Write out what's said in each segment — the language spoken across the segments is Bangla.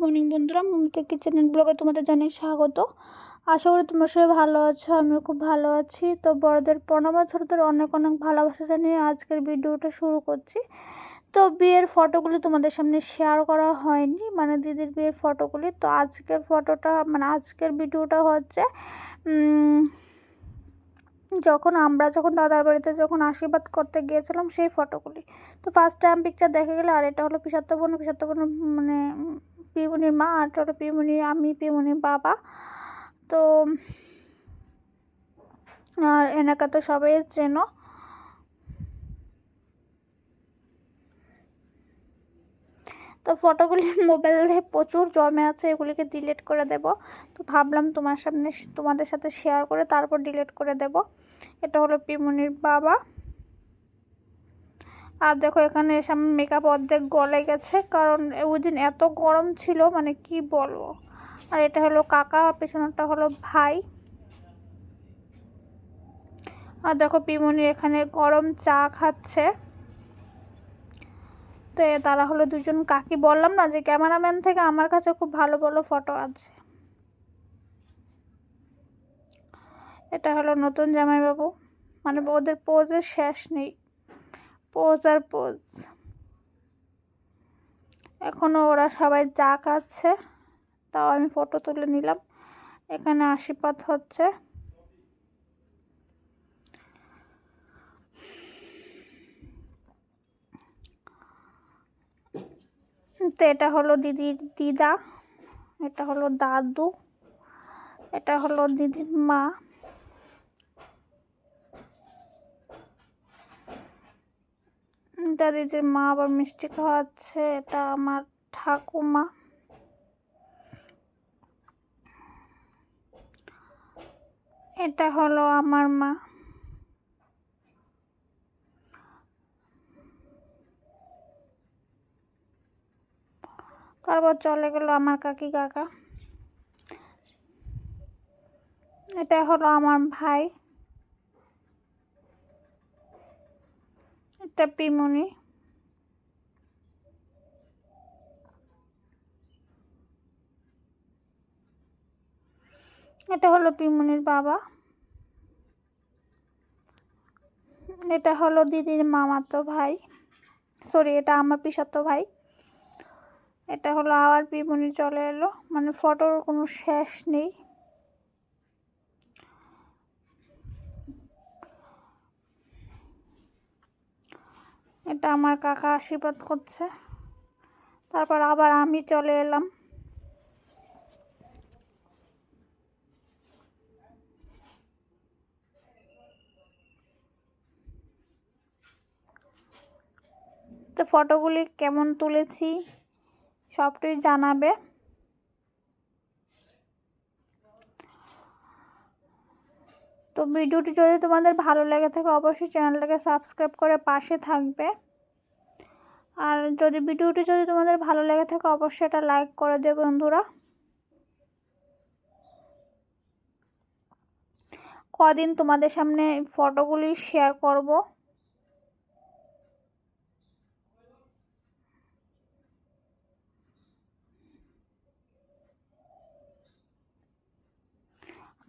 মর্নিং বন্ধুরা মমতা কিচেনের ব্লগে তোমাদের জানাই স্বাগত। আশা করি তোমরা সবাই ভালো আছো, আমিও খুব ভালো আছি। তো বড়দের প্রণাম ছোটদের অনেক অনেক ভালোবাসা জানিয়ে আজকের ভিডিওটা শুরু করছি। তো বিয়ের ফটোগুলি তোমাদের সামনে শেয়ার করা হয়নি মানে দিদির বিয়ের ফটোগুলি। তো আজকের ফটোটা মানে আজকের ভিডিওটা হচ্ছে যখন আমরা যখন দাদার বাড়িতে যখন আশীর্বাদ করতে গিয়েছিলাম সেই ফটোগুলি। তো ফার্স্ট টাইম পিকচার দেখা গেলে, আর এটা হলো পিসাত্ত বোন বোন মানে পিমনির মা আর হলো পিমনির আমি পিমনির বাবা। তো, আর এনাকা তো সবাই চেনো। তো ফটোগুলি মোবাইলে প্রচুর জমে আছে, এগুলিকে ডিলিট করে দেব। তো ভাবলাম তোমার সামনে, তোমাদের সাথে শেয়ার করে তারপর ডিলিট করে দেব। এটা হলো পিমনির বাবা। আর দেখো এখানে এসে আমার মেকআপ অর্ধেক গলে গেছে, কারণ ওই দিন এত গরম ছিল মানে কি বলব? আর এটা হলো কাকা, পেছনেরটা হলো ভাই। আর দেখো পিমনি এখানে গরম চা খাচ্ছে। তো তারা হলো দুজন কাকি, বললাম না যে ক্যামেরাম্যান থেকে আমার কাছে খুব ভালো ভালো ফটো আছে। এটা হলো নতুন জামাইবাবু মানে ওদের পোজের শেষ নেই। পোজ আর পোজ। এখনও ওরা সবাই চা খাচ্ছে তাও আমি ফটো তুলে নিলাম। এখানে আশীর্বাদ হচ্ছে। তো এটা হলো দিদির দিদা। এটা হলো দাদু। এটা হলো দিদির মা। এটা দিদির মা আবার মিষ্টি খাওয়াচ্ছে, এটা আমার ঠাকুমা। এটা হলো আমার মা। তারপর চলে গেল আমার কাকি কাকা। এটা হলো আমার ভাই। এটা পিমনি। এটা হলো পিমনির বাবা। এটা হলো দিদির মামাতো ভাই। সরি এটা আমার পিসত্ব ভাই। এটা হলো আবার পিমনি চলে এলো। মানে ফটোর কোনো শেষ নেই। এটা আমার কাকা আশীর্বাদ করছে। তারপর আবার আমি চলে এলাম। তো ফটোগুলি কেমন তুলেছি, সবটাই জানাবে। তো ভিডিওটি যদি তোমাদের ভালো লেগে থাকে, অবশ্যই চ্যানেলটাকে সাবস্ক্রাইব করে পাশে থাকবে। আর যদি ভিডিওটি যদি তোমাদের ভালো লেগে থাকে, অবশ্যই এটা লাইক করে দেবে বন্ধুরা। কদিন তোমাদের সামনে ফটোগুলি শেয়ার করব।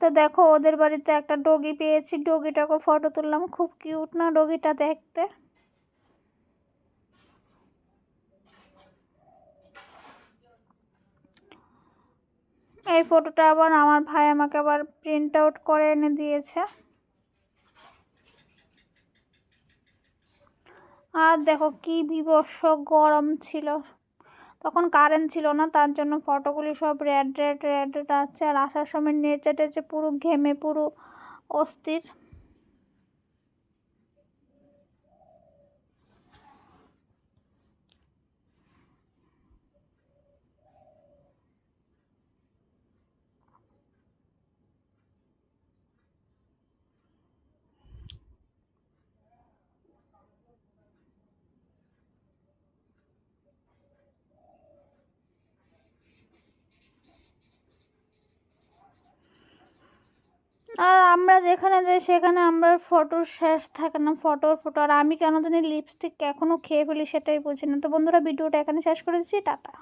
তো দেখো ওদের বাড়িতে একটা ডগি পেয়েছি। ডগিটাকে ফটো তুললাম। খুব কিউট না ডগিটা দেখতে? এই ফটোটা আবার আমার ভাই আমাকে আবার প্রিন্ট আউট করে এনে দিয়েছে। আর দেখো কি বিবস্ব গরম ছিল। তখন কারেন্ট ছিল না, তার জন্য ফটোগুলি সব রেড রেড রেড রেড আছে। আর আসার সময় নেচে টেচে পুরো ঘেমে পুরো অস্থির। আর আমরা যেখানে যাই সেখানে আমরা ফটোর শেষ থাকে না ফটো ফটো। আর আমি কেন জানি লিপস্টিক এখনও খেয়ে ফেলি সেটাই বুঝি না। তো বন্ধুরা, ভিডিওটা এখানে শেষ করে দিচ্ছি, টাটা।